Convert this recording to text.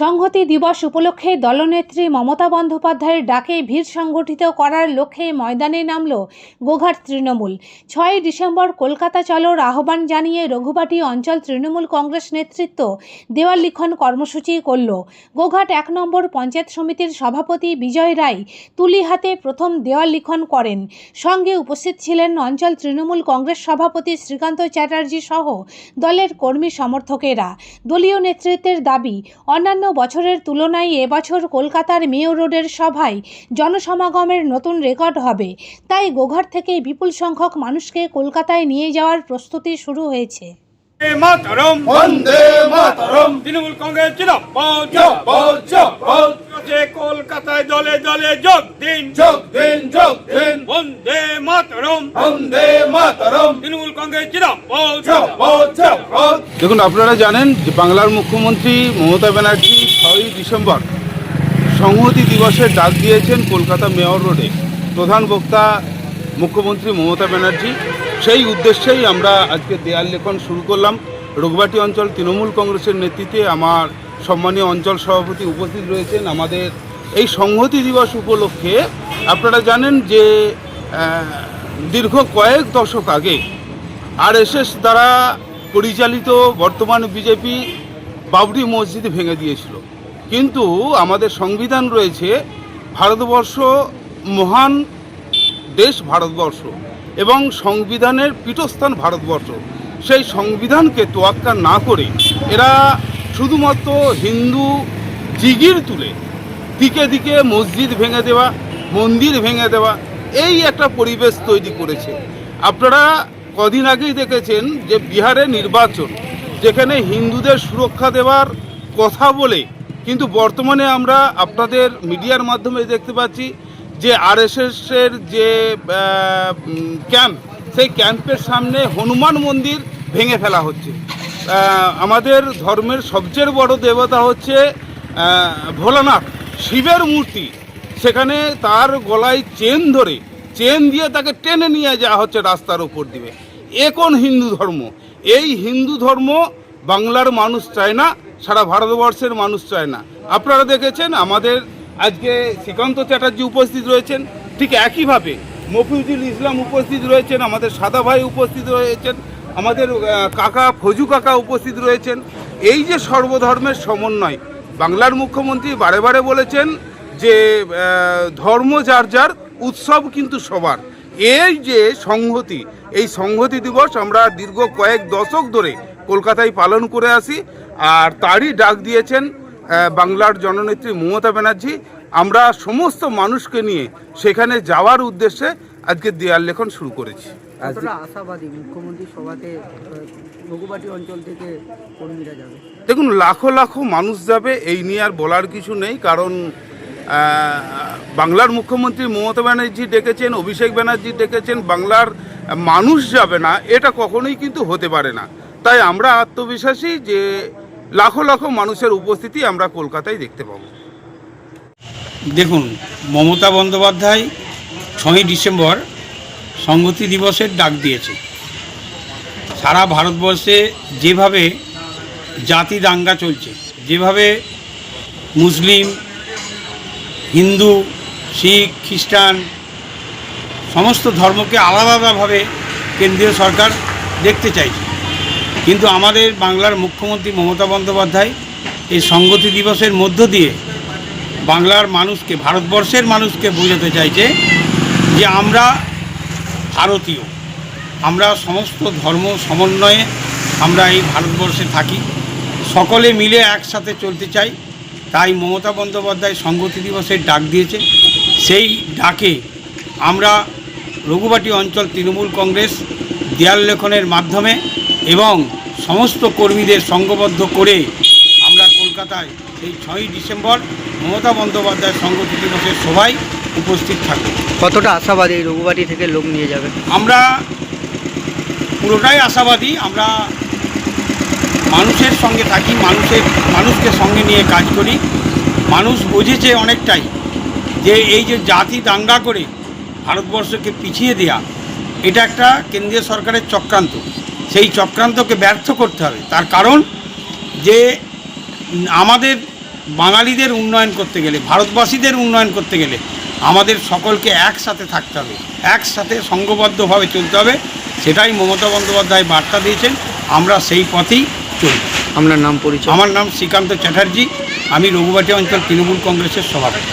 সংহতি দিবস উপলক্ষে দলনেত্রী মমতা বন্দ্যোপাধ্যায়ের ডাকে ভিড় সংগঠিত করার লক্ষ্যে ময়দানে নামল গোঘাট তৃণমূল। ছয় ডিসেম্বর কলকাতা চলোর আহ্বান জানিয়ে রঘুবাটি অঞ্চল তৃণমূল কংগ্রেস নেতৃত্ব দেওয়াল লিখন কর্মসূচি করল। গোঘাট এক নম্বর পঞ্চায়েত সমিতির সভাপতি বিজয় রায় তুলি হাতে প্রথম দেওয়াল লিখন করেন। সঙ্গে উপস্থিত ছিলেন অঞ্চল তৃণমূল কংগ্রেস সভাপতি শ্রীকান্ত চ্যাটার্জি সহ দলের কর্মী সমর্থকেরা। দলীয় নেতৃত্বের দাবি, অন্যান্য বছরের তুলনায় এবছর কলকাতার মেয়ো রোডের সভায় জনসমাগমের নতুন রেকর্ড হবে। তাই গোঘাট থেকে বিপুল সংখ্যক মানুষকে কলকাতায় নিয়ে যাওয়ার প্রস্তুতি শুরু হয়েছে। মাতরম। বন্দে মাতরম। তৃণমূল কংগ্রেস জবাব দলে দলে যোগ দিন। যোগ দিন যোগ দিন। বন্দে মাতরম। বন্দে মাতরম। তৃণমূল কংগ্রেস দেখুন আপনারা জানেন যে বাংলার মুখ্যমন্ত্রী মমতা ব্যানার্জি ছয়ই ডিসেম্বর সংহতি দিবসের ডাক দিয়েছেন কলকাতা মেয়র রোডে। প্রধান বক্তা মুখ্যমন্ত্রী মমতা ব্যানার্জি। সেই উদ্দেশ্যেই আমরা আজকে দেয়াল লেখন শুরু করলাম। রঘুবাটি অঞ্চল তৃণমূল কংগ্রেসের নেতৃত্বে আমার সম্মানীয় অঞ্চল সভাপতি উপস্থিত রয়েছেন। আমাদের এই সংহতি দিবস উপলক্ষে আপনারা জানেন যে দীর্ঘ কয়েক দশক আগে আরএসএস দ্বারা পরিচালিত বর্তমান বিজেপি বাবরি মসজিদ ভেঙে দিয়েছিল। কিন্তু আমাদের সংবিধান রয়েছে ভারতবর্ষ মহান দেশ ভারতবর্ষ এবং সংবিধানের পীঠস্থান ভারতবর্ষ। সেই সংবিধানকে তোয়াক্কা না করে এরা শুধুমাত্র হিন্দু জিগির তুলে দিকে দিকে মসজিদ ভেঙে দেওয়া, মন্দির ভেঙে দেওয়া, এই একটা পরিবেশ তৈরি করেছে। আপনারা কদিন আগেই দেখেছেন যে বিহারে নির্বাচন, যেখানে হিন্দুদের সুরক্ষা দেওয়ার কথা বলে, কিন্তু বর্তমানে আমরা আপনাদের মিডিয়ার মাধ্যমে দেখতে পাচ্ছি যে আরএসএসের যে ক্যাম্প, সেই ক্যাম্পের সামনে হনুমান মন্দির ভেঙে ফেলা হচ্ছে। আমাদের ধর্মের সবচেয়ে বড় দেবতা হচ্ছে ভোলানাথ। শিবের মূর্তি। সেখানে তার গলায় চেন ধরে, চেন দিয়ে তাকে টেনে নিয়ে যাওয়া হচ্ছে রাস্তার উপর দিবে এ কোন হিন্দু ধর্ম? এই হিন্দু ধর্ম বাংলার মানুষ চায় না, সারা ভারতবর্ষের মানুষ চায় না। আপনারা দেখেছেন, আমাদের আজকে শ্রীকান্ত চ্যাটার্জি উপস্থিত রয়েছেন। ঠিক একইভাবে মফিজুল ইসলাম উপস্থিত রয়েছেন, আমাদের সাদা ভাই উপস্থিত রয়েছেন, আমাদের কাকা ফজু কাকা উপস্থিত রয়েছেন। এই যে সর্বধর্মের সমন্বয় বাংলার মুখ্যমন্ত্রী বারে বারে বলেছেন যে ধর্ম যার যার, উৎসব কিন্তু সবার। এই যে সংহতি, এই সংহতি দিবস আমরা দীর্ঘ কয়েক দশক ধরে কলকাতায় পালন করে আসি, আর তারই ডাক দিয়েছেন বাংলার জননেত্রী মমতা ব্যানার্জি। আমরা সমস্ত মানুষকে নিয়ে সেখানে যাওয়ার উদ্দেশ্যে আজকে দেয়াল লেখন শুরু করেছি। কতটা আশাবাদী? মুখ্যমন্ত্রী সভাতে আহ, অঞ্চল থেকে কর্মীরা যাবে। দেখুন লাখো লাখো মানুষ যাবে এই নিয়ে আর বলার কিছু নেই কারণ বাংলার মুখ্যমন্ত্রী মমতা ব্যানার্জি ডেকেছেন অভিষেক ব্যানার্জি ডেকেছেন বাংলার মানুষ যাবে না এটা কখনোই কিন্তু হতে পারে না। তাই আমরা আত্মবিশ্বাসী যে লাখো লাখো মানুষের উপস্থিতি আমরা কলকাতায় দেখতে পাবো। দেখুন মমতা বন্দ্যোপাধ্যায় ছয়ই ডিসেম্বর সংহতি দিবসের ডাক দিয়েছে। সারা ভারতবর্ষে যেভাবে জাতি দাঙ্গা চলছে, যেভাবে মুসলিম, হিন্দু, শিখ, খ্রিস্টান, সমস্ত ধর্মকে আলাদা আলাদাভাবে কেন্দ্রীয় সরকার দেখতে চাইছে। কিন্তু আমাদের বাংলার মুখ্যমন্ত্রী মমতা বন্দ্যোপাধ্যায় এই সংগতি দিবসের মধ্য দিয়ে বাংলার মানুষকে, ভারতবর্ষের মানুষকে বোঝাতে চাইছে যে আমরা ভারতীয়। আমরা সমস্ত ধর্ম সমন্বয়ে আমরা এই ভারতবর্ষে থাকি। সকলে মিলে একসাথে চলতে চাই। তাই মমতা বন্দ্যোপাধ্যায় সংগতি দিবসের ডাক দিয়েছে। সেই ডাকে আমরা রঘুবাটি অঞ্চল তৃণমূল কংগ্রেস দেয়াল লেখনের মাধ্যমে এবং সমস্ত কর্মীদের সংঘবদ্ধ করে আমরা কলকাতায় এই ছয়ই ডিসেম্বর মমতা বন্দ্যোপাধ্যায় সংগতি দিবসের সভায় উপস্থিত থাকব কতটা আশাবাদী রঘুবাটি থেকে লোক নিয়ে যাবে? আমরা পুরোটাই আশাবাদী আমরা মানুষের সঙ্গে থাকি মানুষের মানুষকে সঙ্গে নিয়ে কাজ করি। মানুষ বুঝেছে অনেকটাই যে এই যে জাতি দাঙ্গা করে ভারতবর্ষকে পিছিয়ে দেয়া এটা একটা কেন্দ্রীয় সরকারের চক্রান্ত। সেই চক্রান্তকে ব্যর্থ করতে হবে। তার কারণ যে আমাদের বাঙালিদের উন্নয়ন করতে গেলে ভারতবাসীদের উন্নয়ন করতে গেলে আমাদের সকলকে একসাথে থাকতে হবে একসাথে সঙ্গবদ্ধভাবে চলতে হবে। সেটাই মমতা বন্দ্যোপাধ্যায় বার্তা দিয়েছেন আমরা সেই পথেই চলব। আপনার নাম পরিচয়? আমার নাম শ্রীকান্ত চ্যাটার্জি আমি রঘুবাটি অঞ্চল তৃণমূল কংগ্রেসের সভাপতি।